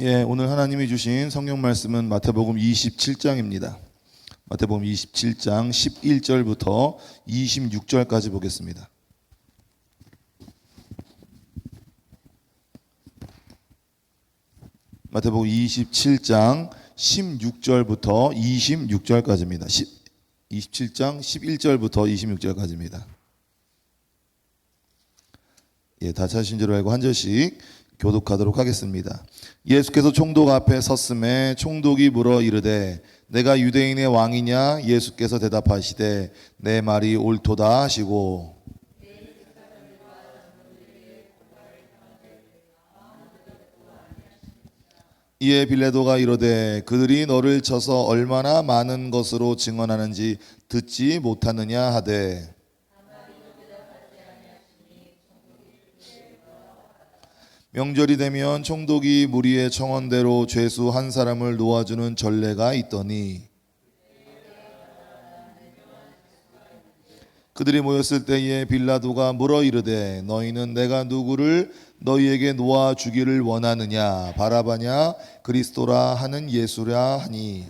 예, 오늘 하나님이 주신 성경 말씀은 마태복음 27장입니다. 마태복음 27장 11절부터 26절까지 보겠습니다. 마태복음 27장 16절부터 26절까지입니다. 27장 11절부터 26절까지입니다. 예, 다 찾으신 줄 알고 한 절씩 교독하도록 하겠습니다. 예수께서 총독 앞에 섰음에 총독이 물어 이르되 내가 유대인의 왕이냐 예수께서 대답하시되 내 말이 옳도다 하시고 이에 빌레도가 이르되 그들이 너를 쳐서 얼마나 많은 것으로 증언하는지 듣지 못하느냐 하되 명절이 되면 총독이 무리의 청원대로 죄수 한 사람을 놓아주는 전례가 있더니 그들이 모였을 때에 빌라도가 물어 이르되 너희는 내가 누구를 너희에게 놓아 주기를 원하느냐? 바라바냐? 그리스도라 하는 예수라 하니.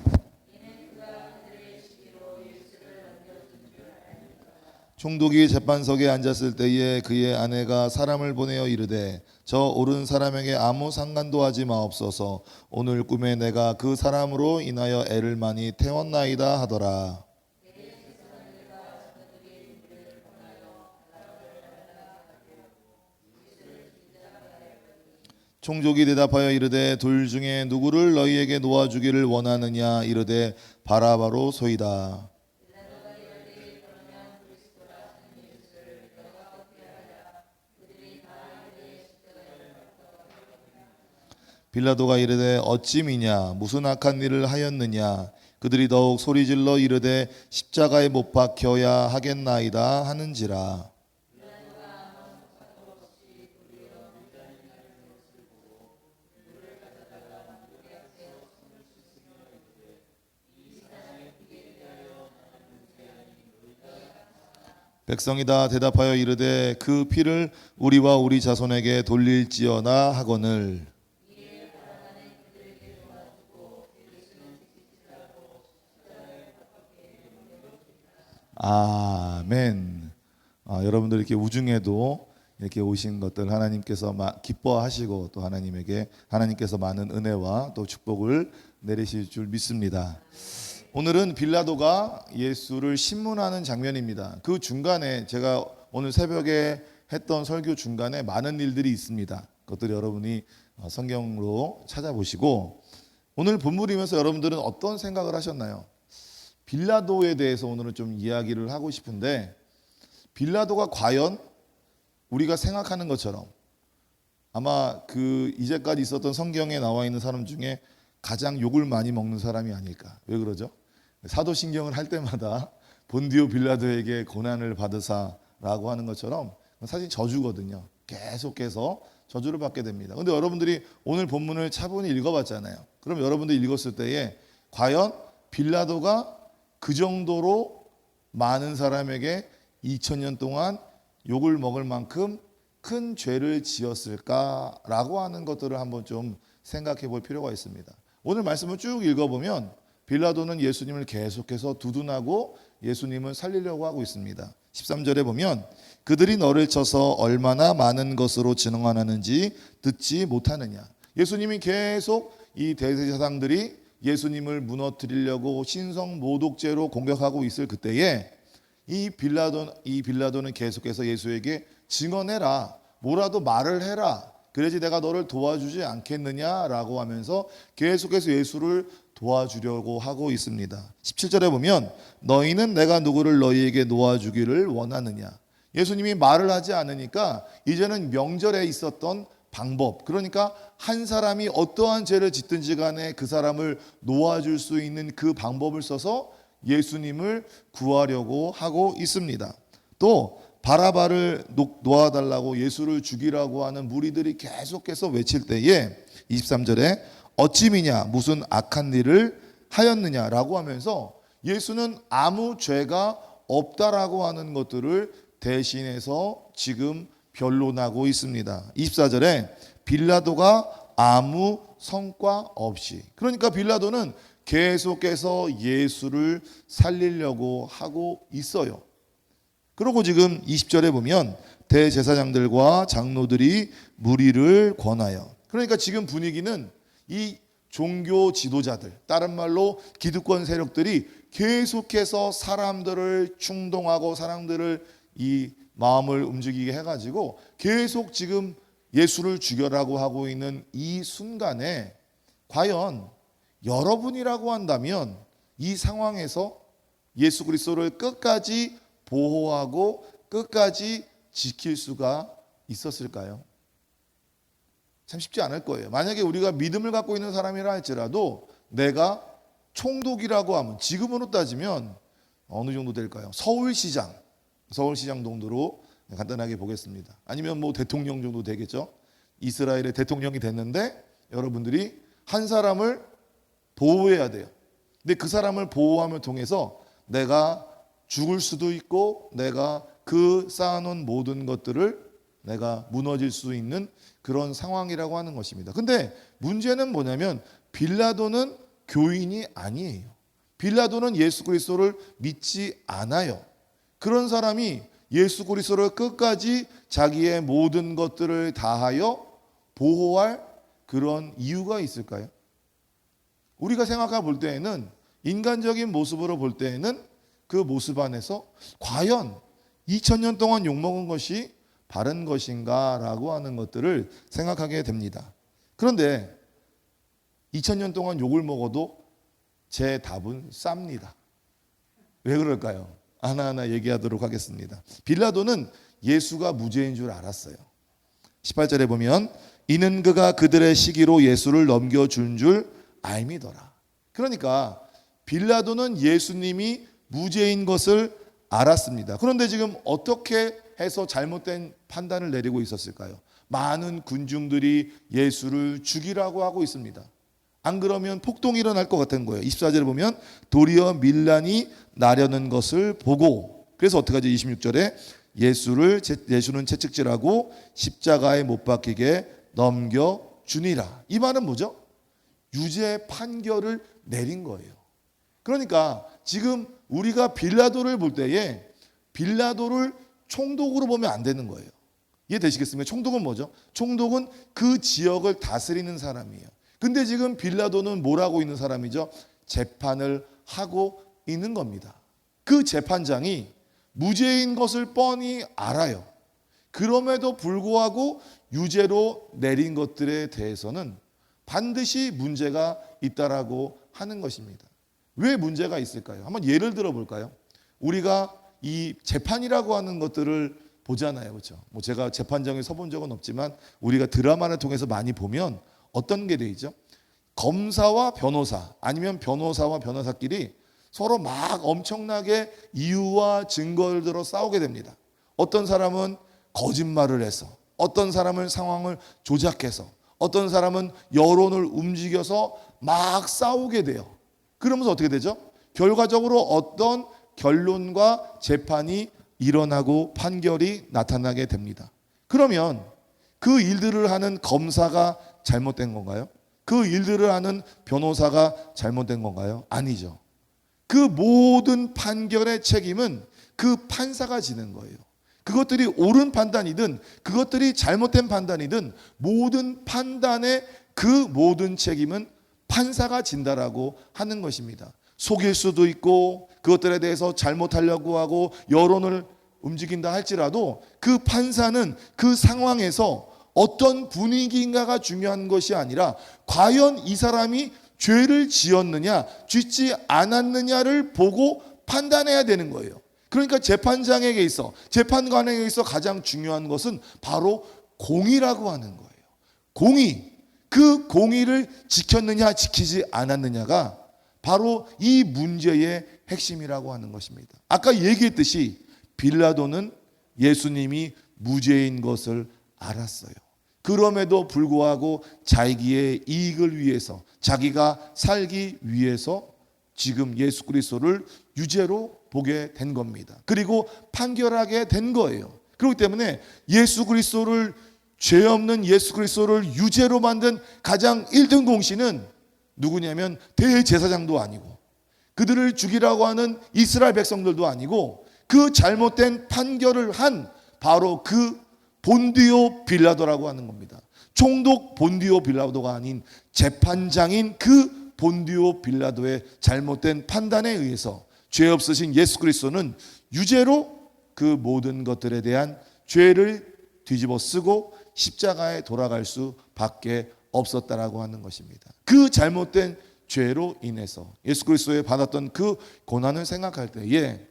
총독이 재판석에 앉았을 때에 그의 아내가 사람을 보내어 이르되 저 오른 사람에게 아무 상관도 하지 마옵소서. 오늘 꿈에 내가 그 사람으로 인하여 애를 많이 태웠나이다 하더라. 총족이 대답하여 이르되 둘 중에 누구를 너희에게 놓아주기를 원하느냐? 이르되 바라바로 소이다 빌라도가 이르되 어찌 미냐? 무슨 악한 일을 하였느냐? 그들이 더욱 소리질러 이르되 십자가에 못 박혀야 하겠나이다 하는지라. 백성이 다 대답하여 이르되 그 피를 우리와 우리 자손에게 돌릴지어다 하거늘 이렇게 우중에도 이렇게 오신 것들 하나님께서 마- 기뻐하시고 또 하나님에게 하나님께서 많은 은혜와 또 축복을 내리실 줄 믿습니다. 오늘은 빌라도가 예수를 신문하는 장면입니다. 그 중간에 제가 오늘 새벽에 했던 설교 중간에 많은 일들이 있습니다. 그것들 여러분이 어, 성경으로 찾아보시고 오늘 본문이면서 여러분들은 어떤 생각을 하셨나요? 빌라도에 대해서 오늘은 좀 이야기를 하고 싶은데 빌라도가 과연 우리가 생각하는 것처럼 아마 그 이제까지 있었던 성경에 나와 있는 사람 중에 가장 욕을 많이 먹는 사람이 아닐까. 왜 그러죠? 사도신경을 할 때마다 본디오 빌라도에게 고난을 받으사라고 하는 것처럼 사실 저주거든요. 계속해서 저주를 받게 됩니다. 근데 여러분들이 오늘 본문을 차분히 읽어봤잖아요. 그럼 여러분들이 읽었을 때에 과연 빌라도가 그 정도로 많은 사람에게 2000년 동안 욕을 먹을 만큼 큰 죄를 지었을까라고 하는 것들을 한번 좀 생각해 볼 필요가 있습니다. 오늘 말씀을 쭉 읽어보면 빌라도는 예수님을 계속해서 두둔하고 예수님을 살리려고 하고 있습니다. 13절에 보면 그들이 너를 쳐서 얼마나 많은 것으로 진흥하는지 듣지 못하느냐. 예수님이 계속 이 대제사장들이 예수님을 무너뜨리려고 신성 모독죄로 공격하고 있을 그때에 이 빌라도 이 빌라도는 계속해서 예수에게 증언해라. 뭐라도 말을 해라. 그래야지 내가 너를 도와주지 않겠느냐라고 하면서 계속해서 예수를 도와주려고 하고 있습니다. 17절에 보면 너희는 내가 누구를 너희에게 놓아주기를 원하느냐. 예수님이 말을 하지 않으니까 이제는 명절에 있었던 방법. 그러니까 한 사람이 어떠한 죄를 짓든지 간에 그 사람을 놓아줄 수 있는 그 방법을 써서 예수님을 구하려고 하고 있습니다. 또 바라바를 놓- 놓아달라고 예수를 죽이라고 하는 무리들이 계속해서 외칠 때에 23절에 어찌미냐 무슨 악한 일을 하였느냐라고 하면서 예수는 아무 죄가 없다라고 하는 것들을 대신해서 지금 변론하고 있습니다. 24절에 빌라도가 아무 성과 없이. 그러니까 빌라도는 계속해서 예수를 살리려고 하고 있어요. 그리고 지금 20절에 보면 대제사장들과 장로들이 무리를 권하여. 그러니까 지금 분위기는 이 종교 지도자들, 다른 말로 기득권 세력들이 계속해서 사람들을 충동하고 사람들을 이 마음을 움직이게 해가지고 계속 지금 예수를 죽여라고 하고 있는 이 순간에 과연 여러분이라고 한다면 이 상황에서 예수 그리스도를 끝까지 보호하고 끝까지 지킬 수가 있었을까요? 참 쉽지 않을 거예요. 만약에 우리가 믿음을 갖고 있는 사람이라 할지라도 내가 총독이라고 하면 지금으로 따지면 어느 정도 될까요? 서울시장, 서울시장 정도로 간단하게 보겠습니다. 아니면 뭐 대통령 정도 되겠죠. 이스라엘의 대통령이 됐는데 여러분들이 한 사람을 보호해야 돼요. 근데 그 사람을 보호함을 통해서 내가 죽을 수도 있고 내가 그 쌓아놓은 모든 것들을 내가 무너질 수 있는 그런 상황이라고 하는 것입니다. 근데 문제는 뭐냐면 빌라도는 교인이 아니에요. 빌라도는 예수 그리스도를 믿지 않아요. 그런 사람이 예수 그리스도를 끝까지 자기의 모든 것들을 다하여 보호할 그런 이유가 있을까요? 우리가 생각해 볼 때에는 인간적인 모습으로 볼 때에는 그 모습 안에서 과연 2000년 동안 욕먹은 것이 바른 것인가라고 하는 것들을 생각하게 됩니다. 그런데 2000년 동안 욕을 먹어도 제 답은 쌉니다. 왜 그럴까요? 하나하나 얘기하도록 하겠습니다. 빌라도는 예수가 무죄인 줄 알았어요. 18절에 보면 이는 그가 그들의 시기로 예수를 넘겨준 줄 알미더라. 그러니까 빌라도는 예수님이 무죄인 것을 알았습니다. 그런데 지금 어떻게 해서 잘못된 판단을 내리고 있었을까요? 많은 군중들이 예수를 죽이라고 하고 있습니다. 안 그러면 폭동이 일어날 것 같은 거예요. 24절에 보면 도리어 밀란이 나려는 것을 보고 그래서 어떻게 하죠? 26절에 예수를 예수는 채찍질하고 십자가에 못 박히게 넘겨 주니라. 이 말은 뭐죠? 유죄 판결을 내린 거예요. 그러니까 지금 우리가 빌라도를 볼 때에 빌라도를 총독으로 보면 안 되는 거예요. 이해되시겠습니까? 총독은 뭐죠? 총독은 그 지역을 다스리는 사람이에요. 근데 지금 빌라도는 뭘 하고 있는 사람이죠? 재판을 하고 있는 겁니다. 그 재판장이 무죄인 것을 뻔히 알아요. 그럼에도 불구하고 유죄로 내린 것들에 대해서는 반드시 문제가 있다라고 하는 것입니다. 왜 문제가 있을까요? 한번 예를 들어 볼까요? 우리가 이 재판이라고 하는 것들을 보잖아요. 그렇죠? 뭐 제가 재판장에 서본 적은 없지만 우리가 드라마를 통해서 많이 보면 어떤 게 돼 있죠? 검사와 변호사 아니면 변호사와 변호사끼리 서로 막 엄청나게 이유와 증거를 들어 싸우게 됩니다. 어떤 사람은 거짓말을 해서 어떤 사람은 상황을 조작해서 어떤 사람은 여론을 움직여서 막 싸우게 돼요. 그러면서 어떻게 되죠? 결과적으로 어떤 결론과 재판이 일어나고 판결이 나타나게 됩니다. 그러면 그 일들을 하는 검사가 잘못된 건가요? 그 일들을 하는 변호사가 잘못된 건가요? 아니죠. 그 모든 판결의 책임은 그 판사가 지는 거예요. 그것들이 옳은 판단이든 그것들이 잘못된 판단이든 모든 판단의 그 모든 책임은 판사가 진다라고 하는 것입니다. 속일 수도 있고 그것들에 대해서 잘못하려고 하고 여론을 움직인다 할지라도 그 판사는 그 상황에서 어떤 분위기인가가 중요한 것이 아니라 과연 이 사람이 죄를 지었느냐, 짓지 않았느냐를 보고 판단해야 되는 거예요. 그러니까 재판장에게 있어, 재판관에게 있어 가장 중요한 것은 바로 공의라고 하는 거예요. 공의. 그 공의를 지켰느냐, 지키지 않았느냐가 바로 이 문제의 핵심이라고 하는 것입니다. 아까 얘기했듯이 빌라도는 예수님이 무죄인 것을 알았어요. 그럼에도 불구하고 자기의 이익을 위해서 자기가 살기 위해서 지금 예수 그리스도를 유죄로 보게 된 겁니다. 그리고 판결하게 된 거예요. 그렇기 때문에 예수 그리스도를 죄 없는 예수 그리스도를 유죄로 만든 가장 1등 공신은 누구냐면 대제사장도 아니고 그들을 죽이라고 하는 이스라엘 백성들도 아니고 그 잘못된 판결을 한 바로 그 본디오 빌라도라고 하는 겁니다. 총독 본디오 빌라도가 아닌 재판장인 그 본디오 빌라도의 잘못된 판단에 의해서 죄 없으신 예수 그리스도는 유죄로 그 모든 것들에 대한 죄를 뒤집어 쓰고 십자가에 돌아갈 수밖에 없었다라고 하는 것입니다. 그 잘못된 죄로 인해서 예수 그리스도에 받았던 그 고난을 생각할 때에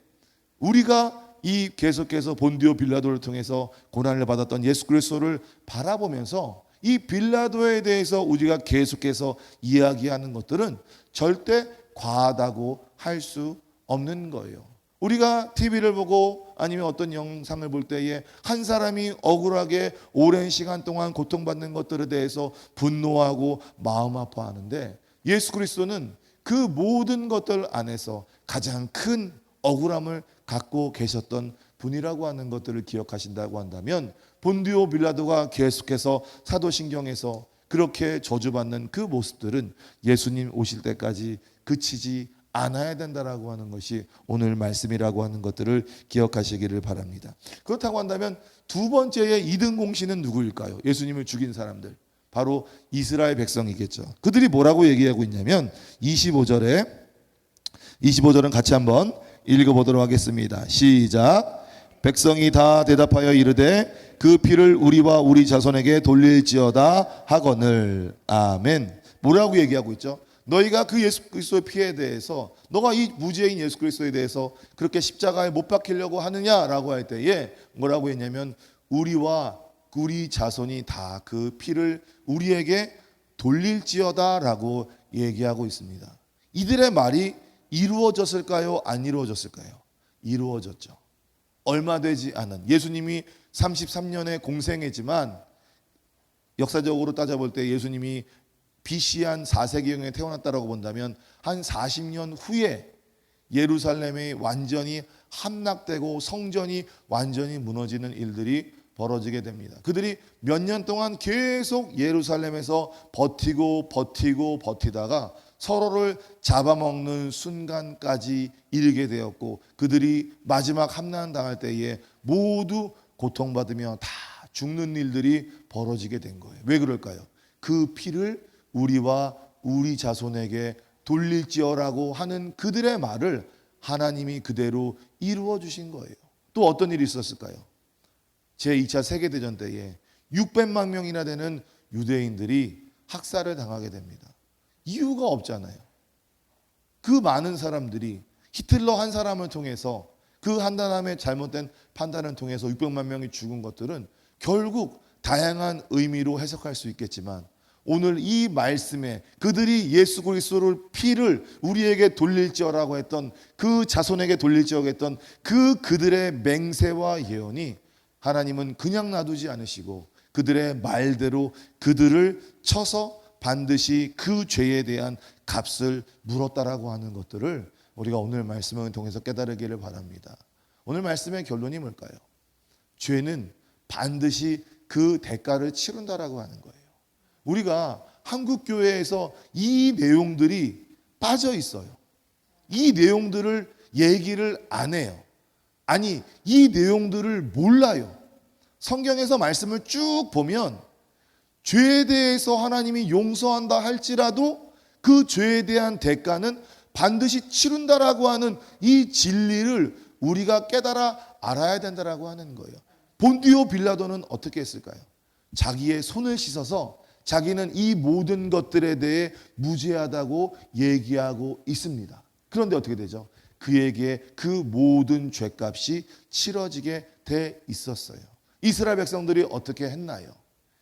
우리가 이 계속해서 본디오 빌라도를 통해서 고난을 받았던 예수 그리스도를 바라보면서 이 빌라도에 대해서 우리가 계속해서 이야기하는 것들은 절대 과하다고 할 수 없는 거예요. 우리가 TV를 보고 아니면 어떤 영상을 볼 때에 한 사람이 억울하게 오랜 시간 동안 고통받는 것들에 대해서 분노하고 마음 아파하는데 예수 그리스도는 그 모든 것들 안에서 가장 큰 억울함을 갖고 계셨던 분이라고 하는 것들을 기억하신다고 한다면 본디오 빌라도가 계속해서 사도신경에서 그렇게 저주받는 그 모습들은 예수님 오실 때까지 그치지 않아야 된다라고 하는 것이 오늘 말씀이라고 하는 것들을 기억하시기를 바랍니다. 그렇다고 한다면 두 번째의 이등 공신은 누구일까요? 예수님을 죽인 사람들. 바로 이스라엘 백성이겠죠. 그들이 뭐라고 얘기하고 있냐면 25절에 25절은 같이 한번 읽어 보도록 하겠습니다. 시작. 백성이 다 대답하여 이르되 그 피를 우리와 우리 자손에게 돌릴지어다 하거늘 아멘. 뭐라고 얘기하고 있죠? 너희가 그 예수 그리스도의 피에 대해서 너가 이 무죄인 예수 그리스도에 대해서 그렇게 십자가에 못 박히려고 하느냐라고 할 때에 뭐라고 했냐면 우리와 우리 자손이 다 그 피를 우리에게 돌릴지어다라고 얘기하고 있습니다. 이들의 말이 이루어졌을까요? 안 이루어졌을까요? 이루어졌죠. 얼마 되지 않은 예수님이 33년의 공생애지만 역사적으로 따져볼 때 예수님이 BC 한 4세기경에 태어났다라고 본다면 한 40년 후에 예루살렘이 완전히 함락되고 성전이 완전히 무너지는 일들이 벌어지게 됩니다. 그들이 몇 년 동안 계속 예루살렘에서 버티고 버티고 버티다가 서로를 잡아먹는 순간까지 이르게 되었고 그들이 마지막 함난 당할 때에 모두 고통받으며 다 죽는 일들이 벌어지게 된 거예요. 왜 그럴까요? 그 피를 우리와 우리 자손에게 돌릴지어라고 하는 그들의 말을 하나님이 그대로 이루어 주신 거예요. 또 어떤 일이 있었을까요? 제2차 세계대전 때에 600만 명이나 되는 유대인들이 학살을 당하게 됩니다. 이유가 없잖아요. 그 많은 사람들이 히틀러 한 사람을 통해서 그 한 사람의 잘못된 판단을 통해서 600만 명이 죽은 것들은 결국 다양한 의미로 해석할 수 있겠지만 오늘 이 말씀에 그들이 예수 그리스도를 피를 우리에게 돌릴지어라고 했던 그 자손에게 돌릴지어라고 했던 그 그들의 맹세와 예언이 하나님은 그냥 놔두지 않으시고 그들의 말대로 그들을 쳐서 반드시 그 죄에 대한 값을 물었다라고 하는 것들을 우리가 오늘 말씀을 통해서 깨달으기를 바랍니다. 오늘 말씀의 결론이 뭘까요? 죄는 반드시 그 대가를 치른다라고 하는 거예요. 우리가 한국 교회에서 이 내용들이 빠져 있어요. 이 내용들을 얘기를 안 해요. 아니, 이 내용들을 몰라요. 성경에서 말씀을 쭉 보면 죄에 대해서 하나님이 용서한다 할지라도 그 죄에 대한 대가는 반드시 치른다라고 하는 이 진리를 우리가 깨달아 알아야 된다라고 하는 거예요. 본디오 빌라도는 어떻게 했을까요? 자기의 손을 씻어서 자기는 이 모든 것들에 대해 무죄하다고 얘기하고 있습니다. 그런데 어떻게 되죠? 그에게 그 모든 죄값이 치러지게 돼 있었어요. 이스라엘 백성들이 어떻게 했나요?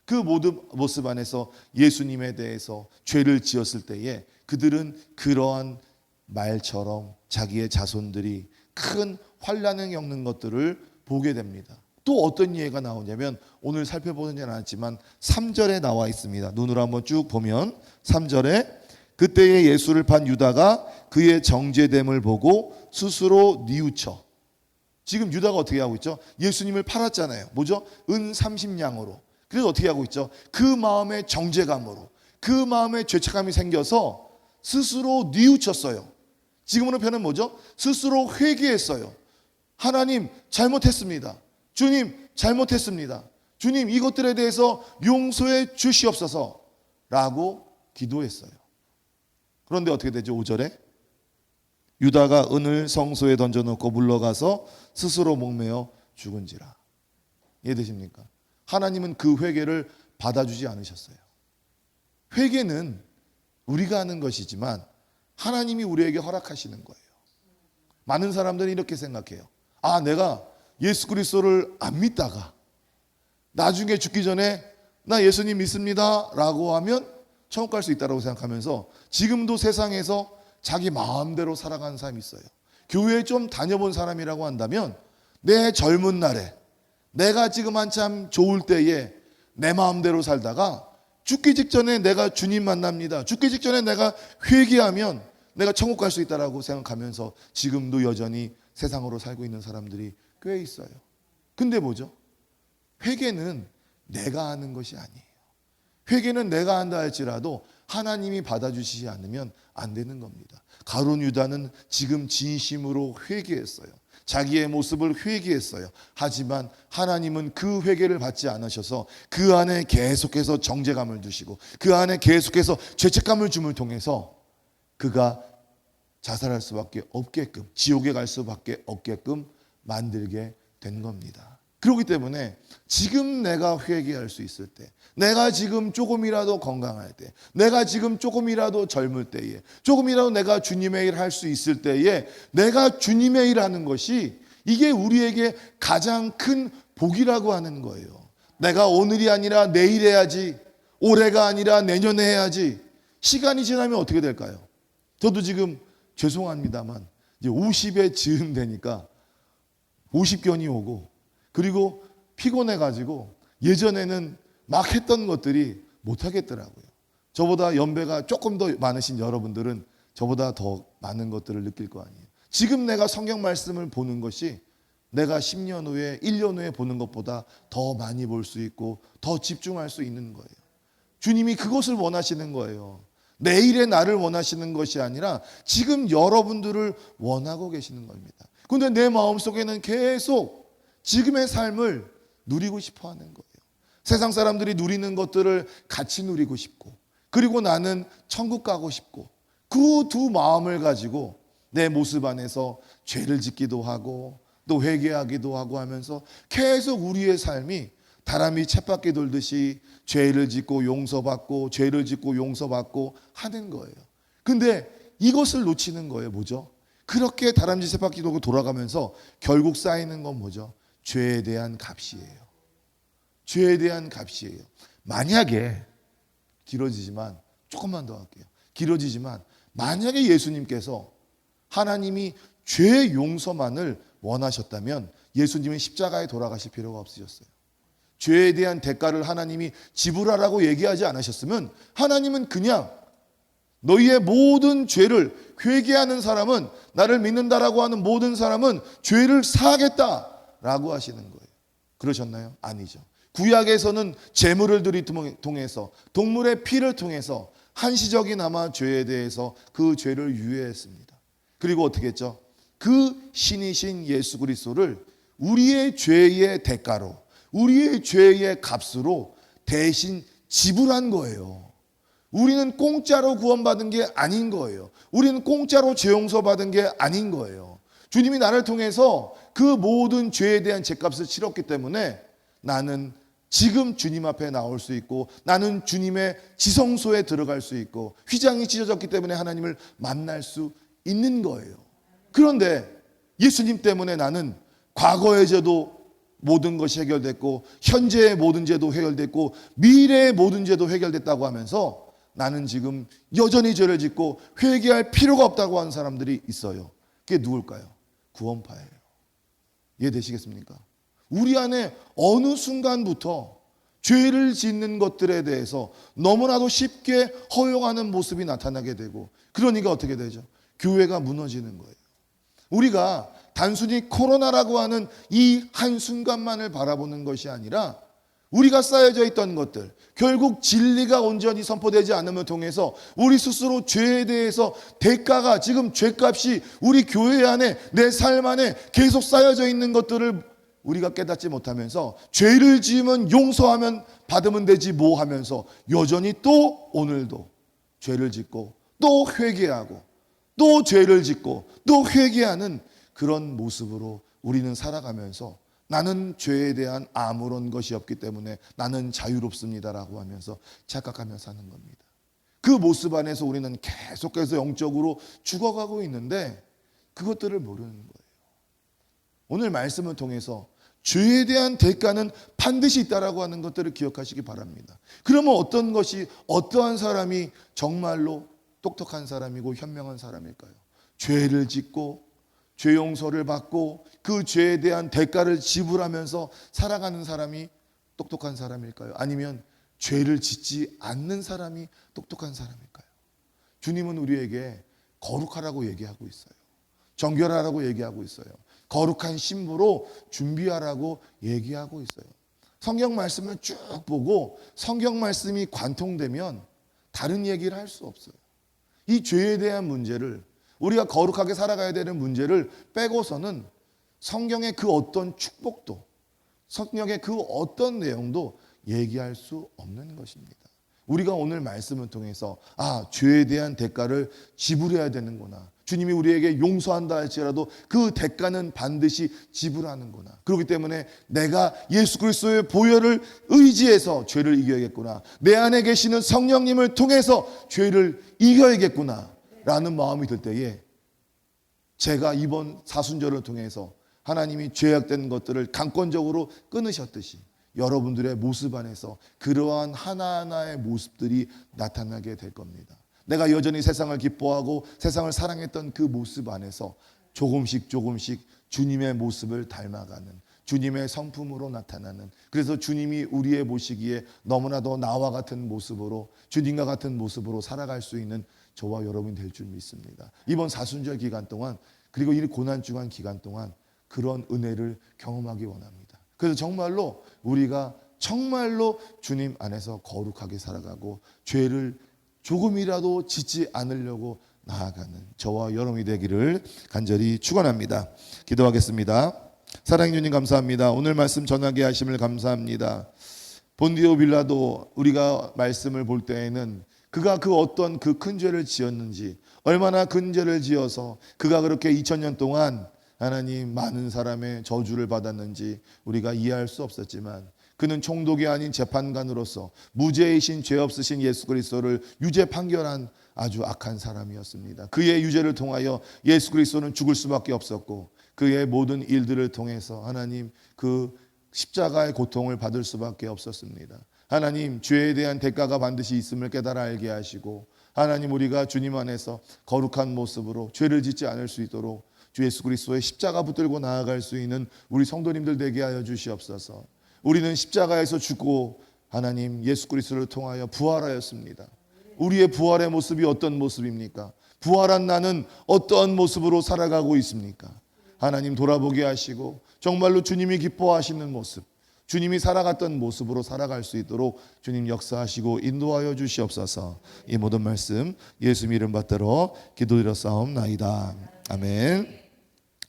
그 모든 모습 안에서 예수님에 대해서 죄를 지었을 때에 그들은 그러한 말처럼 자기의 자손들이 큰 환란을 겪는 것들을 보게 됩니다. 또 어떤 예가 나오냐면 오늘 살펴보는 않았지만 3절에 나와 있습니다. 눈으로 한번 쭉 보면 3절에 그때에 예수를 판 유다가 그의 정죄됨을 보고 스스로 뉘우쳐 지금 유다가 어떻게 하고 있죠? 예수님을 팔았잖아요. 뭐죠? 은 30냥으로. 그래서 어떻게 하고 있죠? 그 마음의 정죄감으로 그 마음의 죄책감이 생겨서 스스로 뉘우쳤어요. 지금 으로 표현은 뭐죠? 스스로 회개했어요. 하나님 잘못했습니다. 주님 잘못했습니다. 주님 이것들에 대해서 용서해 주시옵소서 라고 기도했어요. 그런데 어떻게 되죠? 5절에 유다가 은을 성소에 던져놓고 물러가서 스스로 목매어 죽은지라. 이해되십니까? 하나님은 그 회개를 받아주지 않으셨어요. 회개는 우리가 하는 것이지만 하나님이 우리에게 허락하시는 거예요. 많은 사람들이 이렇게 생각해요. 아, 내가 예수 그리스도를 안 믿다가 나중에 죽기 전에 나 예수님 믿습니다 라고 하면 천국 갈 수 있다고 생각하면서 지금도 세상에서 자기 마음대로 살아가는 사람이 있어요. 교회에 좀 다녀본 사람이라고 한다면 내 젊은 날에 내가 지금 한참 좋을 때에 내 마음대로 살다가 죽기 직전에 내가 주님 만납니다. 죽기 직전에 내가 회개하면 내가 천국 갈 수 있다라고 생각하면서 지금도 여전히 세상으로 살고 있는 사람들이 꽤 있어요. 근데 뭐죠? 회개는 내가 하는 것이 아니에요. 회개는 내가 한다 할지라도 하나님이 받아주시지 않으면 안 되는 겁니다. 가론 유다는 지금 진심으로 회개했어요. 자기의 모습을 회개했어요. 하지만 하나님은 그 회개를 받지 않으셔서 그 안에 계속해서 정죄감을 두시고 그 안에 계속해서 죄책감을 줌을 통해서 그가 자살할 수밖에 없게끔 지옥에 갈 수밖에 없게끔 만들게 된 겁니다. 그렇기 때문에 지금 내가 회개할 수 있을 때, 내가 지금 조금이라도 건강할 때, 내가 지금 조금이라도 젊을 때에, 조금이라도 내가 주님의 일 할 수 있을 때에, 내가 주님의 일 하는 것이 이게 우리에게 가장 큰 복이라고 하는 거예요. 내가 오늘이 아니라 내일 해야지, 올해가 아니라 내년에 해야지. 시간이 지나면 어떻게 될까요? 저도 지금 죄송합니다만 이제 50에 즈음 되니까 50견이 오고 그리고 피곤해 가지고 예전에는 막 했던 것들이 못 하겠더라고요. 저보다 연배가 조금 더 많으신 여러분들은 저보다 더 많은 것들을 느낄 거 아니에요. 지금 내가 성경 말씀을 보는 것이 내가 10년 후에 1년 후에 보는 것보다 더 많이 볼 수 있고 더 집중할 수 있는 거예요. 주님이 그것을 원하시는 거예요. 내일의 나를 원하시는 것이 아니라 지금 여러분들을 원하고 계시는 겁니다. 근데 내 마음 속에는 계속 지금의 삶을 누리고 싶어 하는 거예요. 세상 사람들이 누리는 것들을 같이 누리고 싶고, 그리고 나는 천국 가고 싶고, 그 두 마음을 가지고 내 모습 안에서 죄를 짓기도 하고, 또 회개하기도 하고 하면서 계속 우리의 삶이 다람이 쳇바퀴 돌듯이 죄를 짓고 용서받고, 죄를 짓고 용서받고 하는 거예요. 근데 이것을 놓치는 거예요. 뭐죠? 그렇게 다람쥐 쳇바퀴 돌고 돌아가면서 결국 쌓이는 건 뭐죠? 죄에 대한 값이에요. 죄에 대한 값이에요. 만약에 길어지지만 조금만 더 할게요. 길어지지만 만약에 예수님께서 하나님이 죄 용서만을 원하셨다면 예수님은 십자가에 돌아가실 필요가 없으셨어요. 죄에 대한 대가를 하나님이 지불하라고 얘기하지 않으셨으면 하나님은 그냥 너희의 모든 죄를 회개하는 사람은 나를 믿는다라고 하는 모든 사람은 죄를 사하겠다 라고 하시는 거예요. 그러셨나요? 아니죠. 구약에서는 제물을 들이 통해서 동물의 피를 통해서 한시적이나마 죄에 대해서 그 죄를 유예했습니다. 그리고 어떻게 했죠? 그 신이신 예수 그리스도를 우리의 죄의 대가로 우리의 죄의 값으로 대신 지불한 거예요. 우리는 공짜로 구원받은 게 아닌 거예요. 우리는 공짜로 죄 용서 받은 게 아닌 거예요. 주님이 나를 통해서 그 모든 죄에 대한 죄값을 치렀기 때문에 나는 지금 주님 앞에 나올 수 있고 나는 주님의 지성소에 들어갈 수 있고 휘장이 찢어졌기 때문에 하나님을 만날 수 있는 거예요. 그런데 예수님 때문에 나는 과거의 죄도 모든 것이 해결됐고 현재의 모든 죄도 해결됐고 미래의 모든 죄도 해결됐다고 하면서 나는 지금 여전히 죄를 짓고 회개할 필요가 없다고 하는 사람들이 있어요. 그게 누굴까요? 구원파예요. 이해되시겠습니까? 우리 안에 어느 순간부터 죄를 짓는 것들에 대해서 너무나도 쉽게 허용하는 모습이 나타나게 되고 그러니까 어떻게 되죠? 교회가 무너지는 거예요. 우리가 단순히 코로나라고 하는 이 한순간만을 바라보는 것이 아니라 우리가 쌓여져 있던 것들, 결국 진리가 온전히 선포되지 않음을 통해서 우리 스스로 죄에 대해서 대가가 지금 죄값이 우리 교회 안에 내 삶 안에 계속 쌓여져 있는 것들을 우리가 깨닫지 못하면서 죄를 지으면 용서하면 받으면 되지 뭐 하면서 여전히 또 오늘도 죄를 짓고 또 회개하고 또 죄를 짓고 또 회개하는 그런 모습으로 우리는 살아가면서 나는 죄에 대한 아무런 것이 없기 때문에 나는 자유롭습니다라고 하면서 착각하며 사는 겁니다. 그 모습 안에서 우리는 계속해서 영적으로 죽어가고 있는데 그것들을 모르는 거예요. 오늘 말씀을 통해서 죄에 대한 대가는 반드시 있다라고 하는 것들을 기억하시기 바랍니다. 그러면 어떤 것이 어떠한 사람이 정말로 똑똑한 사람이고 현명한 사람일까요? 죄를 짓고 죄 용서를 받고 그 죄에 대한 대가를 지불하면서 살아가는 사람이 똑똑한 사람일까요? 아니면 죄를 짓지 않는 사람이 똑똑한 사람일까요? 주님은 우리에게 거룩하라고 얘기하고 있어요. 정결하라고 얘기하고 있어요. 거룩한 신부로 준비하라고 얘기하고 있어요. 성경 말씀을 쭉 보고 성경 말씀이 관통되면 다른 얘기를 할 수 없어요. 이 죄에 대한 문제를 우리가 거룩하게 살아가야 되는 문제를 빼고서는 성경의 그 어떤 축복도 성경의 그 어떤 내용도 얘기할 수 없는 것입니다. 우리가 오늘 말씀을 통해서 아, 죄에 대한 대가를 지불해야 되는구나. 주님이 우리에게 용서한다 할지라도 그 대가는 반드시 지불하는구나. 그렇기 때문에 내가 예수 그리스도의 보혈을 의지해서 죄를 이겨야겠구나. 내 안에 계시는 성령님을 통해서 죄를 이겨야겠구나. 라는 마음이 들 때에 제가 이번 사순절을 통해서 하나님이 죄악된 것들을 강권적으로 끊으셨듯이 여러분들의 모습 안에서 그러한 하나하나의 모습들이 나타나게 될 겁니다. 내가 여전히 세상을 기뻐하고 세상을 사랑했던 그 모습 안에서 조금씩 조금씩 주님의 모습을 닮아가는 주님의 성품으로 나타나는 그래서 주님이 우리의 보시기에 너무나도 나와 같은 모습으로 주님과 같은 모습으로 살아갈 수 있는 저와 여러분이 될 줄 믿습니다. 이번 사순절 기간 동안 그리고 이 고난 주간 기간 동안 그런 은혜를 경험하기 원합니다. 그래서 정말로 우리가 정말로 주님 안에서 거룩하게 살아가고 죄를 조금이라도 짓지 않으려고 나아가는 저와 여러분이 되기를 간절히 축원합니다. 기도하겠습니다. 사랑해 주님 감사합니다. 오늘 말씀 전하게 하심을 감사합니다. 본디오 빌라도 우리가 말씀을 볼 때에는 그가 그 어떤 그 큰 죄를 지었는지 얼마나 큰 죄를 지어서 그가 그렇게 2000년 동안 하나님 많은 사람의 저주를 받았는지 우리가 이해할 수 없었지만 그는 총독이 아닌 재판관으로서 무죄이신 죄 없으신 예수 그리스도를 유죄 판결한 아주 악한 사람이었습니다. 그의 유죄를 통하여 예수 그리스도는 죽을 수밖에 없었고 그의 모든 일들을 통해서 하나님 그 십자가의 고통을 받을 수밖에 없었습니다. 하나님 죄에 대한 대가가 반드시 있음을 깨달아 알게 하시고 하나님 우리가 주님 안에서 거룩한 모습으로 죄를 짓지 않을 수 있도록 주 예수 그리스도의 십자가 붙들고 나아갈 수 있는 우리 성도님들 되게 하여 주시옵소서. 우리는 십자가에서 죽고 하나님 예수 그리스도를 통하여 부활하였습니다. 우리의 부활의 모습이 어떤 모습입니까? 부활한 나는 어떠한 모습으로 살아가고 있습니까? 하나님 돌아보게 하시고 정말로 주님이 기뻐하시는 모습, 주님이 살아갔던 모습으로 살아갈 수 있도록 주님 역사하시고 인도하여 주시옵소서. 이 모든 말씀 예수 이름 받들어 기도드려 싸움나이다. 아멘.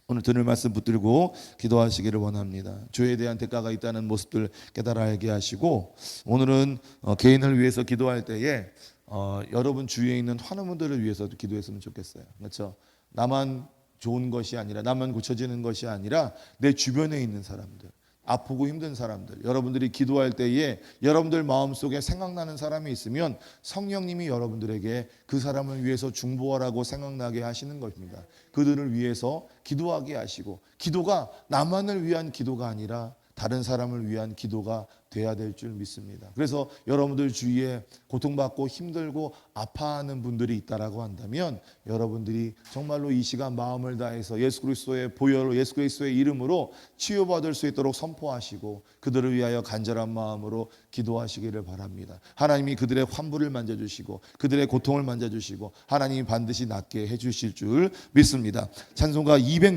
오늘 들을 말씀 붙들고 기도하시기를 원합니다. 죄에 대한 대가가 있다는 모습들 깨달아 알게 하시고 오늘은 어, 개인을 위해서 기도할 때에 어, 여러분 주위에 있는 환우분들을 위해서도 기도했으면 좋겠어요. 그렇죠? 나만 좋은 것이 아니라 나만 고쳐지는 것이 아니라 내 주변에 있는 사람들 아프고 힘든 사람들 여러분들이 기도할 때에 여러분들 마음속에 생각나는 사람이 있으면 성령님이 여러분들에게 그 사람을 위해서 중보하라고 생각나게 하시는 것입니다. 그들을 위해서 기도하게 하시고 기도가 나만을 위한 기도가 아니라 다른 사람을 위한 기도가 돼야 될 줄 믿습니다. 그래서 여러분들 주위에 고통받고 힘들고 아파하는 분들이 있다라고 한다면 여러분들이 정말로 이 시간 마음을 다해서 예수 그리스도의 보혈로 예수 그리스도의 이름으로 치유받을 수 있도록 선포하시고 그들을 위하여 간절한 마음으로 기도하시기를 바랍니다. 하나님이 그들의 환부를 만져주시고 그들의 고통을 만져주시고 하나님이 반드시 낫게 해주실 줄 믿습니다. 찬송가 200